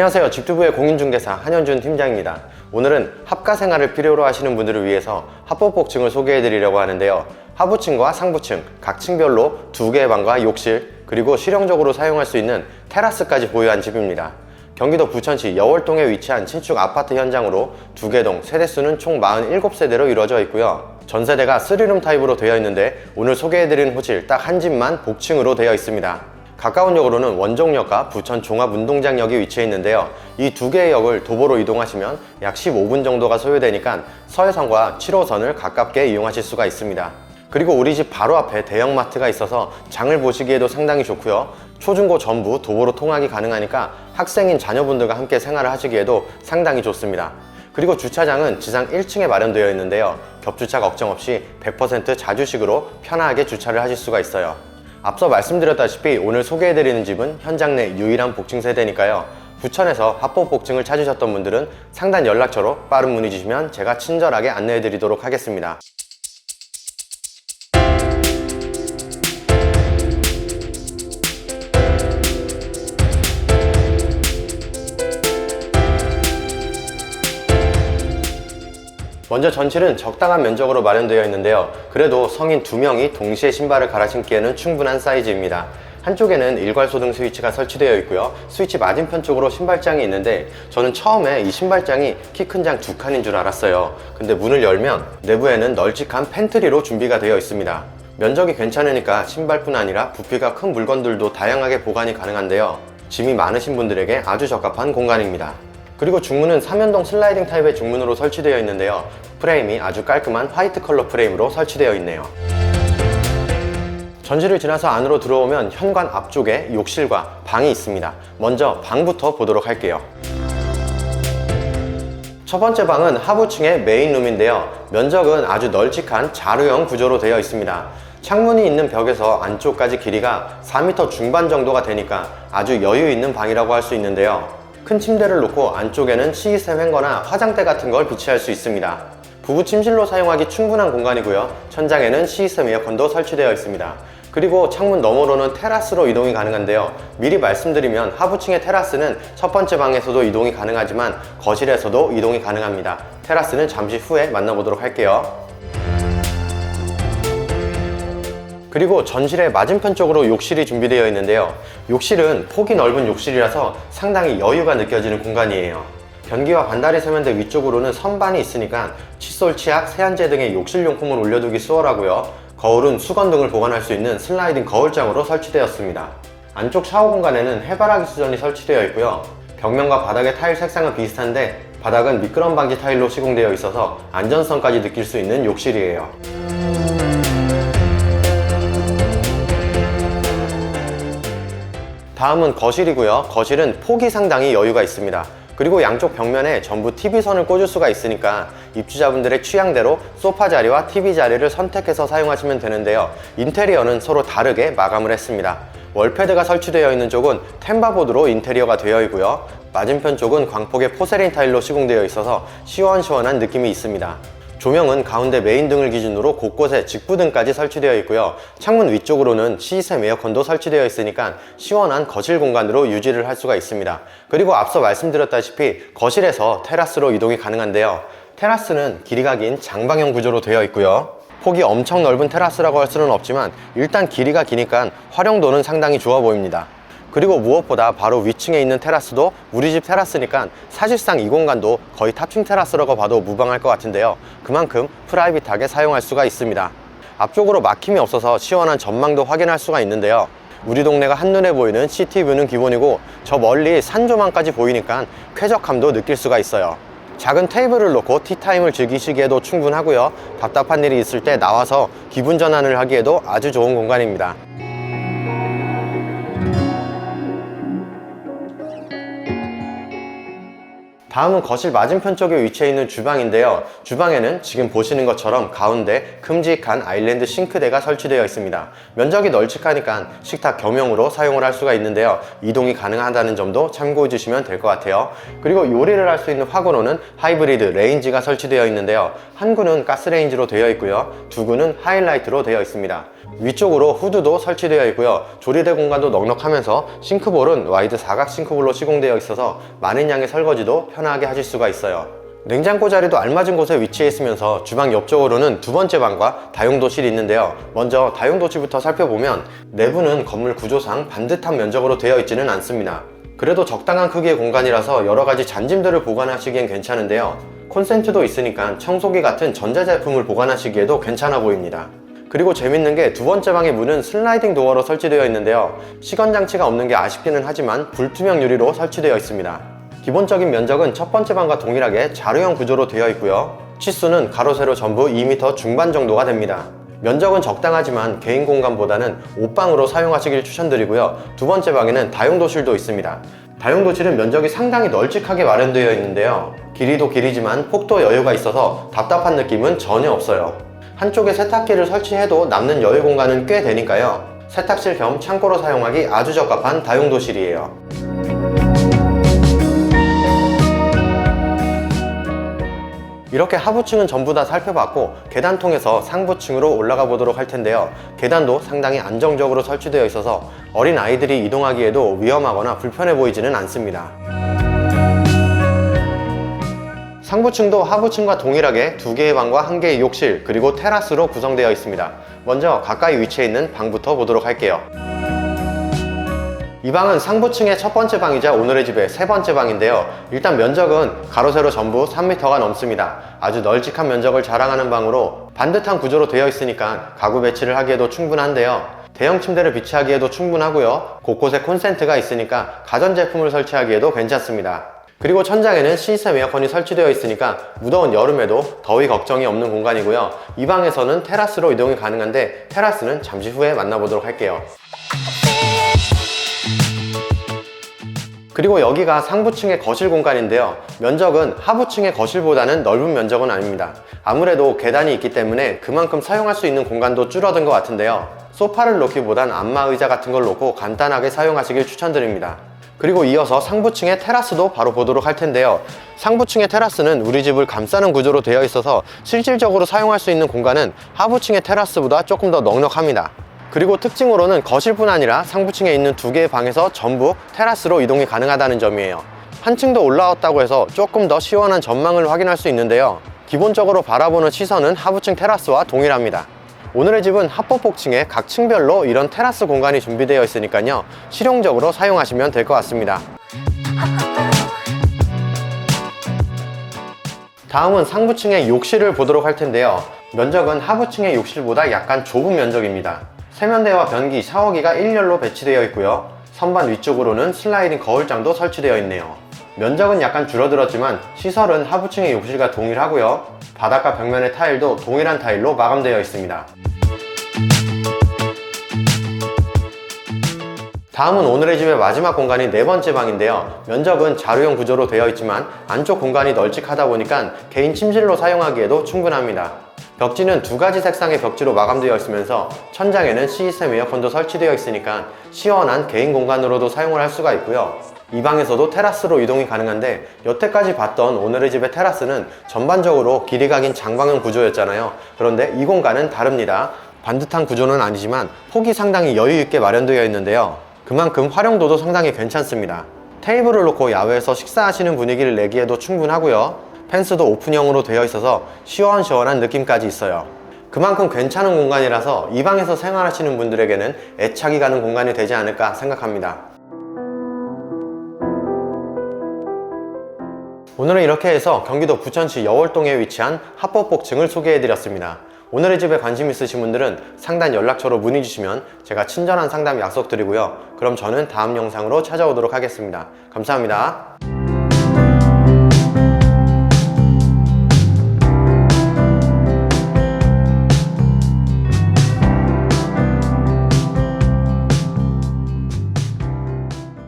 안녕하세요. 집주부의 공인중개사 한현준 팀장입니다. 오늘은 합가 생활을 필요로 하시는 분들을 위해서 합법복층을 소개해 드리려고 하는데요. 하부층과 상부층, 각 층별로 두 개의 방과 욕실, 그리고 실용적으로 사용할 수 있는 테라스까지 보유한 집입니다. 경기도 부천시 여월동에 위치한 신축 아파트 현장으로 두 개 동 세대수는 총 47세대로 이루어져 있고요. 전세대가 3룸 타입으로 되어 있는데 오늘 소개해드리는 호실 딱 한 집만 복층으로 되어 있습니다. 가까운 역으로는 원종역과 부천 종합운동장역이 위치해 있는데요. 이 두 개의 역을 도보로 이동하시면 약 15분 정도가 소요되니까 서해선과 7호선을 가깝게 이용하실 수가 있습니다. 그리고 우리 집 바로 앞에 대형마트가 있어서 장을 보시기에도 상당히 좋고요. 초중고 전부 도보로 통학이 가능하니까 학생인 자녀분들과 함께 생활을 하시기에도 상당히 좋습니다. 그리고 주차장은 지상 1층에 마련되어 있는데요. 겹주차 걱정 없이 100% 자주식으로 편하게 주차를 하실 수가 있어요. 앞서 말씀드렸다시피 오늘 소개해드리는 집은 현장 내 유일한 복층 세대니까요. 부천에서 합법 복층을 찾으셨던 분들은 상단 연락처로 빠른 문의 주시면 제가 친절하게 안내해드리도록 하겠습니다. 먼저 전실은 적당한 면적으로 마련되어 있는데요. 그래도 성인 두명이 동시에 신발을 갈아 신기에는 충분한 사이즈입니다. 한쪽에는 일괄소 등 스위치가 설치되어 있고요. 스위치 맞은편 쪽으로 신발장이 있는데 저는 처음에 이 신발장이 키 큰 장 두 칸인 줄 알았어요. 근데 문을 열면 내부에는 널찍한 팬트리로 준비가 되어 있습니다. 면적이 괜찮으니까 신발뿐 아니라 부피가 큰 물건들도 다양하게 보관이 가능한데요. 짐이 많으신 분들에게 아주 적합한 공간입니다. 그리고 중문은 3연동 슬라이딩 타입의 중문으로 설치되어 있는데요. 프레임이 아주 깔끔한 화이트 컬러 프레임으로 설치되어 있네요. 전지를 지나서 안으로 들어오면 현관 앞쪽에 욕실과 방이 있습니다. 먼저 방부터 보도록 할게요. 첫 번째 방은 하부층의 메인룸인데요. 면적은 아주 널찍한 자루형 구조로 되어 있습니다. 창문이 있는 벽에서 안쪽까지 길이가 4m 중반 정도가 되니까 아주 여유 있는 방이라고 할 수 있는데요. 큰 침대를 놓고 안쪽에는 시스템 행거나 화장대 같은 걸 비치할 수 있습니다. 부부 침실로 사용하기 충분한 공간이고요. 천장에는 시스템 에어컨도 설치되어 있습니다. 그리고 창문 너머로는 테라스로 이동이 가능한데요. 미리 말씀드리면 하부층의 테라스는 첫 번째 방에서도 이동이 가능하지만 거실에서도 이동이 가능합니다. 테라스는 잠시 후에 만나보도록 할게요. 그리고 전실의 맞은편 쪽으로 욕실이 준비되어 있는데요. 욕실은 폭이 넓은 욕실이라서 상당히 여유가 느껴지는 공간이에요. 변기와 반다리 세면대 위쪽으로는 선반이 있으니까 칫솔, 치약, 세안제 등의 욕실 용품을 올려두기 수월하고요. 거울은 수건 등을 보관할 수 있는 슬라이딩 거울장으로 설치되었습니다. 안쪽 샤워 공간에는 해바라기 수전이 설치되어 있고요. 벽면과 바닥의 타일 색상은 비슷한데 바닥은 미끄럼 방지 타일로 시공되어 있어서 안전성까지 느낄 수 있는 욕실이에요. 다음은 거실이고요. 거실은 폭이 상당히 여유가 있습니다. 그리고 양쪽 벽면에 전부 TV선을 꽂을 수가 있으니까 입주자분들의 취향대로 소파 자리와 TV 자리를 선택해서 사용하시면 되는데요. 인테리어는 서로 다르게 마감을 했습니다. 월패드가 설치되어 있는 쪽은 템바보드로 인테리어가 되어 있고요. 맞은편 쪽은 광폭의 포세린 타일로 시공되어 있어서 시원시원한 느낌이 있습니다. 조명은 가운데 메인 등을 기준으로 곳곳에 직부등까지 설치되어 있고요. 창문 위쪽으로는 시스템 에어컨도 설치되어 있으니까 시원한 거실 공간으로 유지를 할 수가 있습니다. 그리고 앞서 말씀드렸다시피 거실에서 테라스로 이동이 가능한데요. 테라스는 길이가 긴 장방형 구조로 되어 있고요. 폭이 엄청 넓은 테라스라고 할 수는 없지만 일단 길이가 기니까 활용도는 상당히 좋아 보입니다. 그리고 무엇보다 바로 위층에 있는 테라스도 우리 집 테라스니까 사실상 이 공간도 거의 탑층 테라스라고 봐도 무방할 것 같은데요. 그만큼 프라이빗하게 사용할 수가 있습니다. 앞쪽으로 막힘이 없어서 시원한 전망도 확인할 수가 있는데요. 우리 동네가 한눈에 보이는 시티뷰는 기본이고 저 멀리 산조망까지 보이니까 쾌적함도 느낄 수가 있어요. 작은 테이블을 놓고 티타임을 즐기시기에도 충분하고요. 답답한 일이 있을 때 나와서 기분 전환을 하기에도 아주 좋은 공간입니다. 다음은 거실 맞은편 쪽에 위치해 있는 주방인데요. 주방에는 지금 보시는 것처럼 가운데 큼직한 아일랜드 싱크대가 설치되어 있습니다. 면적이 널찍하니까 식탁 겸용으로 사용을 할 수가 있는데요. 이동이 가능하다는 점도 참고해 주시면 될 것 같아요. 그리고 요리를 할 수 있는 화구로는 하이브리드 레인지가 설치되어 있는데요. 한 구는 가스레인지로 되어 있고요. 두 구는 하이라이트로 되어 있습니다. 위쪽으로 후드도 설치되어 있고요. 조리대 공간도 넉넉하면서 싱크볼은 와이드 사각 싱크볼로 시공되어 있어서 많은 양의 설거지도 편하게 하실 수가 있어요. 냉장고 자리도 알맞은 곳에 위치해 있으면서 주방 옆쪽으로는 두 번째 방과 다용도실이 있는데요. 먼저 다용도실부터 살펴보면 내부는 건물 구조상 반듯한 면적으로 되어 있지는 않습니다. 그래도 적당한 크기의 공간이라서 여러 가지 잔짐들을 보관하시기엔 괜찮은데요. 콘센트도 있으니까 청소기 같은 전자제품을 보관하시기에도 괜찮아 보입니다. 그리고 재밌는 게 두 번째 방의 문은 슬라이딩 도어로 설치되어 있는데요. 시건 장치가 없는 게 아쉽기는 하지만 불투명 유리로 설치되어 있습니다. 기본적인 면적은 첫 번째 방과 동일하게 자루형 구조로 되어 있고요. 치수는 가로 세로 전부 2m 중반 정도가 됩니다. 면적은 적당하지만 개인 공간보다는 옷방으로 사용하시길 추천드리고요. 두 번째 방에는 다용도실도 있습니다. 다용도실은 면적이 상당히 널찍하게 마련되어 있는데요. 길이도 길이지만 폭도 여유가 있어서 답답한 느낌은 전혀 없어요. 한쪽에 세탁기를 설치해도 남는 여유 공간은 꽤 되니까요. 세탁실 겸 창고로 사용하기 아주 적합한 다용도실이에요. 이렇게 하부층은 전부 다 살펴봤고 계단 통해서 상부층으로 올라가 보도록 할 텐데요. 계단도 상당히 안정적으로 설치되어 있어서 어린 아이들이 이동하기에도 위험하거나 불편해 보이지는 않습니다. 상부층도 하부층과 동일하게 두 개의 방과 한 개의 욕실 그리고 테라스로 구성되어 있습니다. 먼저 가까이 위치해 있는 방부터 보도록 할게요. 이 방은 상부층의 첫 번째 방이자 오늘의 집의 세 번째 방인데요. 일단 면적은 가로 세로 전부 3m가 넘습니다. 아주 널찍한 면적을 자랑하는 방으로 반듯한 구조로 되어 있으니까 가구 배치를 하기에도 충분한데요. 대형 침대를 비치하기에도 충분하고요. 곳곳에 콘센트가 있으니까 가전제품을 설치하기에도 괜찮습니다. 그리고 천장에는 시스템 에어컨이 설치되어 있으니까 무더운 여름에도 더위 걱정이 없는 공간이고요. 이 방에서는 테라스로 이동이 가능한데 테라스는 잠시 후에 만나보도록 할게요. 그리고 여기가 상부층의 거실 공간인데요. 면적은 하부층의 거실보다는 넓은 면적은 아닙니다. 아무래도 계단이 있기 때문에 그만큼 사용할 수 있는 공간도 줄어든 것 같은데요. 소파를 놓기보단 안마 의자 같은 걸 놓고 간단하게 사용하시길 추천드립니다. 그리고 이어서 상부층의 테라스도 바로 보도록 할 텐데요. 상부층의 테라스는 우리 집을 감싸는 구조로 되어 있어서 실질적으로 사용할 수 있는 공간은 하부층의 테라스보다 조금 더 넉넉합니다. 그리고 특징으로는 거실뿐 아니라 상부층에 있는 두 개의 방에서 전부 테라스로 이동이 가능하다는 점이에요. 한층 더 올라왔다고 해서 조금 더 시원한 전망을 확인할 수 있는데요. 기본적으로 바라보는 시선은 하부층 테라스와 동일합니다. 오늘의 집은 합법복층에 각 층별로 이런 테라스 공간이 준비되어 있으니까요. 실용적으로 사용하시면 될 것 같습니다. 다음은 상부층의 욕실을 보도록 할 텐데요. 면적은 하부층의 욕실보다 약간 좁은 면적입니다. 세면대와 변기, 샤워기가 일렬로 배치되어 있고요. 선반 위쪽으로는 슬라이딩 거울장도 설치되어 있네요. 면적은 약간 줄어들었지만 시설은 하부층의 욕실과 동일하고요. 바닥과 벽면의 타일도 동일한 타일로 마감되어 있습니다. 다음은 오늘의 집의 마지막 공간인 네 번째 방인데요. 면적은 자루형 구조로 되어 있지만 안쪽 공간이 널찍하다 보니까 개인 침실로 사용하기에도 충분합니다. 벽지는 두 가지 색상의 벽지로 마감되어 있으면서 천장에는 시스템 에어컨도 설치되어 있으니까 시원한 개인 공간으로도 사용을 할 수가 있고요. 이 방에서도 테라스로 이동이 가능한데 여태까지 봤던 오늘의 집의 테라스는 전반적으로 길이가 긴 장방형 구조였잖아요. 그런데 이 공간은 다릅니다. 반듯한 구조는 아니지만 폭이 상당히 여유 있게 마련되어 있는데요. 그만큼 활용도도 상당히 괜찮습니다. 테이블을 놓고 야외에서 식사하시는 분위기를 내기에도 충분하고요. 펜스도 오픈형으로 되어 있어서 시원시원한 느낌까지 있어요. 그만큼 괜찮은 공간이라서 이 방에서 생활하시는 분들에게는 애착이 가는 공간이 되지 않을까 생각합니다. 오늘은 이렇게 해서 경기도 부천시 여월동에 위치한 합법복층을 소개해드렸습니다. 오늘의 집에 관심 있으신 분들은 상단 연락처로 문의 주시면 제가 친절한 상담 약속드리고요. 그럼 저는 다음 영상으로 찾아오도록 하겠습니다. 감사합니다.